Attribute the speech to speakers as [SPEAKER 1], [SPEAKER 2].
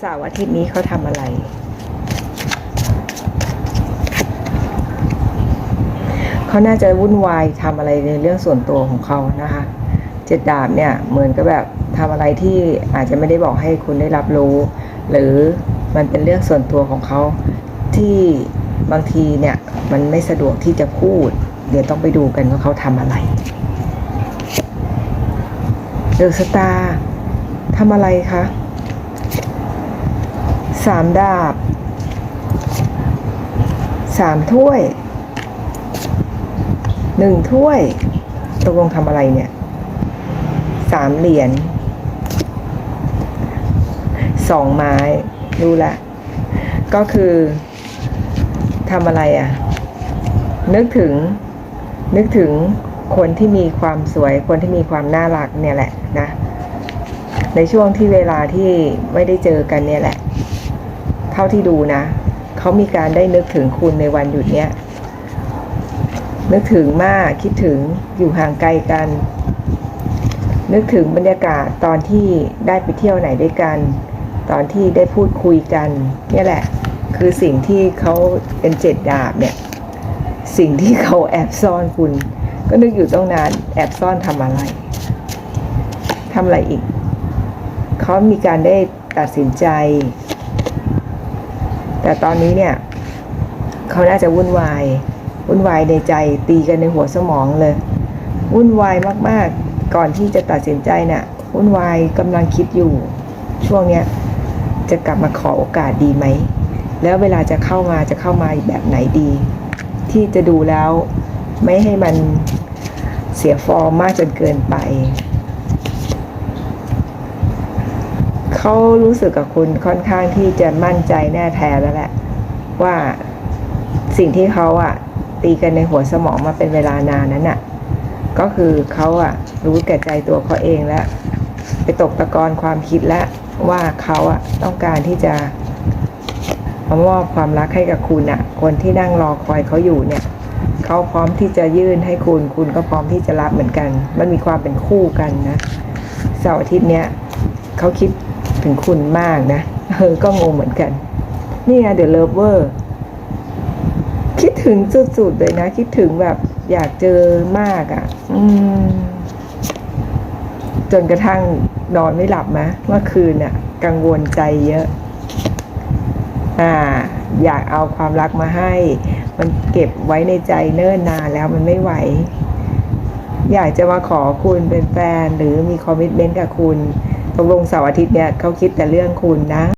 [SPEAKER 1] เสาร์อาทิตย์นี้เขาทำอะไร เขาน่าจะวุ่นวายทำอะไรในเรื่องส่วนตัวของเขานะคะ เจ็ดดาบเนี่ยเหมือนกับแบบทำอะไรที่อาจจะไม่ได้บอกให้คุณได้รับรู้ หรือมันเป็นเรื่องส่วนตัวของเขาที่บางทีเนี่ยมันไม่สะดวกที่จะพูด เดี๋ยวต้องไปดูกันว่าเขาทำอะไรเดอะสตาร์ทำอะไรคะ สามดาบสามถ้วยหนึ่งถ้วยตกลงทำอะไรเนี่ยสามเหรียญสองไม้รู้ละ ก็คือทำอะไรอะ่ะ นึกถึงนึกถึงคนที่มีความสวยคนที่มีความน่ารักเนี่ยแหละนะ ในช่วงที่เวลาที่ไม่ได้เจอกันเนี่ยแหละ ท่าที่ดูนะเขามีการได้นึกถึงคุณในวันหยุดเนี้ยนึกถึงมากคิดถึงอยู่ห่างไกลกัน นึกถึงบรรยากาศตอนที่ได้ไปเที่ยวไหนด้วยกัน ตอนที่ได้พูดคุยกันเนี่ยแหละ คือสิ่งที่เขาเป็นเจ็ดดาบเนี่ย สิ่งที่เขาแอบซ่อนคุณ ก็นึกอยู่ต้องนานแอบซ่อนทำอะไรทำอะไรอีกเขามีการได้ตัดสินใจ แต่ตอนนี้เนี่ยเขาน่าจะวุ่นวาย วุ่นวายในใจตีกันในหัวสมองเลย วุ่นวายมากๆ ก่อนที่จะตัดสินใจน่ะวุ่นวายกำลังคิดอยู่ ช่วงเนี้ยจะกลับมาขอโอกาสดีไหม แล้วเวลาจะเข้ามาจะเข้ามาแบบไหนดี ที่จะดูแล้วไม่ให้มันเสียฟอร์มมากจนเกินไป เขารู้สึกกับคุณค่อนข้างที่จะมั่นใจแน่แท้แล้วแหละ ว่าสิ่งที่เขาอะตีกันในหัวสมองมาเป็นเวลานานนั้นอะก็คือเขาอะรู้แก่ใจตัวเขาเองแล้ว ไปตกตะกอนความคิดแล้วว่าเขาอะต้องการที่จะมามอบความรักให้กับคุณอะคนที่นั่งรอคอยเขาอยู่เนี่ยเขาพร้อมที่จะยื่นให้คุณ คุณก็พร้อมที่จะรับเหมือนกัน มันมีความเป็นคู่กันนะเสาร์อาทิตย์เนี้ยเขาคิด ถึงคุณมากนะ เออ ก็งงเหมือนกัน นี่ไงเดอะเลิฟเวอร์คิดถึงสุดๆเลยนะ คิดถึงแบบอยากเจอมากอะ่ะ อืม จนกระทั่งนอนไม่หลับมะเมื่อคืนน่ะ กังวลใจเยอะ อ่า อยากเอาความรักมาให้ มันเก็บไว้ในใจเนิ่นนานแล้วมันไม่ไหว อยากจะมาขอคุณเป็นแฟนหรือมีคอมมิชเมนต์กับคุณ ตกลงเสาร์อาทิตย์เนี่ยเขาคิดแต่เรื่องคุณนะ